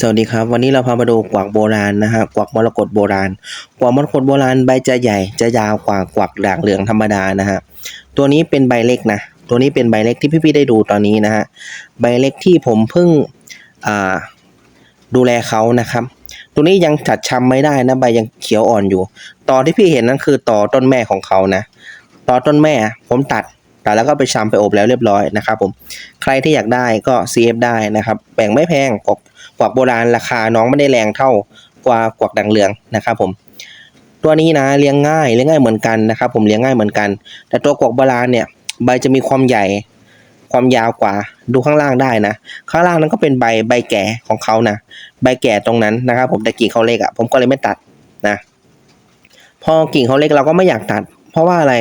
สวัสดีครับ วันนี้เราพามาดูกวักโบราณนะฮะกวักมรกตโบราณ กวักมรกตโบราณใบจะใหญ่จะยาวกว่ากวักด่างเหลืองธรรมดานะฮะตัวนี้เป็นใบเล็กนะตัวนี้เป็นใบเล็กที่พี่ๆได้ดูตอนนี้นะฮะใบเล็กที่ผมเพิ่งอ่าดูแลเขานะครับ ตัวนี้ยังจัดชำไม่ได้นะใบยังเขียวอ่อนอยู่ ต่อที่พี่เห็นนั่นคือต่อต้นแม่ของเขานะ ต่อต้นแม่ผมตัด แตัดแล้วก็ไปชำไปอบแล้วเรียบร้อยนะครับผมใครที่อยากได้ก็ CF ได้นะครับแบ่งไม่แพงกวักกวักโบราณราคาน้องไม่ได้แรงเท่ากว่ากวักดังเหลืองนะครับผมตัวนี้นะเลี้ยงง่ายเลี้ยงง่ายเหมือนกันนะครับผมเลี้ยงง่ายเหมือนกัน แต่ตัวกวักโบราณเนี่ยใบจะมีความใหญ่ความยาวกว่าดูข้างล่างได้นะ ข้างล่างนั้นก็เป็นใบใบแก่ของเขานะใบแก่ตรงนั้นนะครับ ผมแต่กิ่งเขาเล็กอะ่ะผมก็เลยไม่ตัดนะ พอกิ่งเขาเล็กเราก็ไม่อยากตัด เพราะว่าอะไร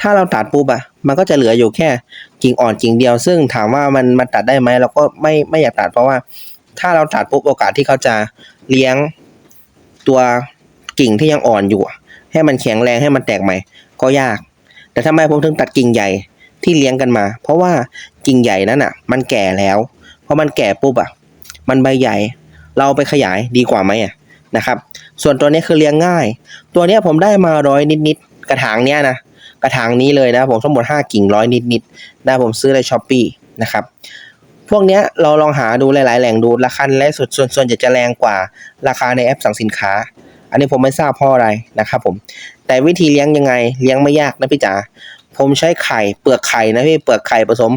ถ้าเราตัดปุ๊บอะมันก็จะเหลืออยู่แค่กิ่งอ่อนกิ่งเดียว ซึ่งถามว่ามันมันตัดได้ไหมเราก็ไม่ไม่อยากตัดเพราะว่า ถ้าเราตัดปุ๊บโอกาสที่เขาจะเลี้ยงตัวกิ่งที่ยังอ่อนอยู่ ให้มันแข็งแรงให้มันแตกใหม่ ก็ยาก แต่ทำไมผมถึงตัดกิ่งใหญ่ที่เลี้ยงกันมา เพราะว่ากิ่งใหญ่นั้นอะมันแก่แล้วพอมันแก่ปุ๊บอะมันใบใหญ่ เราไปขยายดีกว่าไหมอะนะครับ ส่วนตัวนี้คือเลี้ยงง่าย ตัวนี้ผมได้มาร้อยนิดๆ กระถางเนี้ยนะกระถางนี้เลยนะผมทั้งหมดห้ากิ่งร้อยนิดๆนะผมซื้อในช้อปปีนะครับพวกเนี้ยเราลองหาดูหลาย ๆ แหล่งดูราคาและส่วนส่วนส่วนใหญ่จะแรงกว่าราคาในแอปสั่งสินค้า อันนี้ผมไม่ทราบเพราะอะไรนะครับผมแต่วิธีเลี้ยงยังไงเลี้ยงไม่ยากนะพี่จ๋าผมใช้ไข่เปลือกไข่นะพี่เปลือกไข่ผสม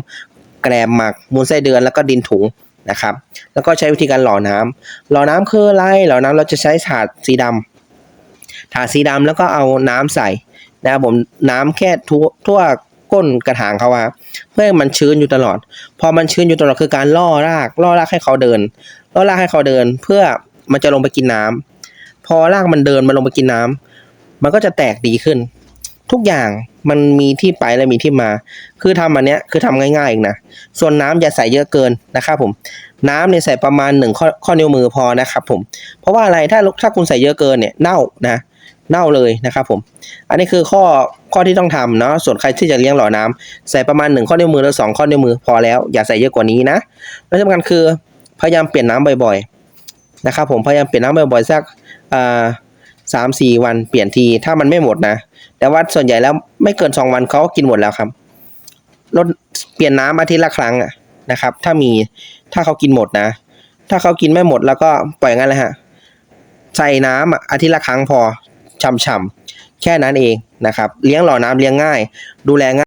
แกลบหมักมูลไส้เดือนแล้วก็ดินถุงนะครับ แล้วก็ใช้วิธีการหล่อน้ำหล่อน้ำคืออะไรหล่อน้ำเราจะใช้ถาดสีดำถาดสีดำแล้วก็เอาน้ำใส่ นะครับผมน้ำแค่ทั่วทั่วก้นกระถางเขาอะเพื่อให้มันชื้นอยู่ตลอด พอมันชื้นอยู่ตลอดคือการล่อรากล่อรากให้เขาเดิน ล่อรากให้เขาเดิน เพื่อมันจะลงไปกินน้ำพอรากมันเดินมาลงไปกินน้ำมันก็จะแตกดีขึ้น ทุกอย่างมันมีที่ไปและมีที่มา คือทำอันเนี้ยคือทำง่ายๆเองนะส่วนน้ำอย่าใส่เยอะเกินนะครับผม น้ำเนี่ยใส่ประมาณหนึ่งข้อข้อนิ้วมือพอนะครับผมเพราะว่าอะไรถ้าถ้าคุณใส่เยอะเกินเนี่ยเน่านะ เน่าเลยนะครับผม อันนี้คือข้อข้อที่ต้องทำเนาะ ส่วนใครที่จะเลี้ยงหล่อน้ำใส่ประมาณหนึ่งข้อนิ้วมือหรือสองข้อนิ้วมือพอแล้ว อย่าใส่เยอะกว่านี้นะและสำคัญคือพยายามเปลี่ยนน้ำบ่อยๆนะครับผมพยายามเปลี่ยนน้ำบ่อยๆสักสามสี่วันเปลี่ยนทีถ้ามันไม่หมดนะ แต่ว่าส่วนใหญ่แล้วไม่เกินสองวันเขากินหมดแล้วครับลดเปลี่ยนน้ำอาทิตย์ละครั้งนะครับ ถ้ามีถ้าเขากินหมดนะ ถ้าเขากินไม่หมดแล้วก็ปล่อยงั้นเลยฮะใส่น้ำอะอาทิตย์ละครั้งพอ ช่ำๆแค่นั้นเองนะครับ เลี้ยงหล่อน้ำเลี้ยงง่าย ดูแลง่าย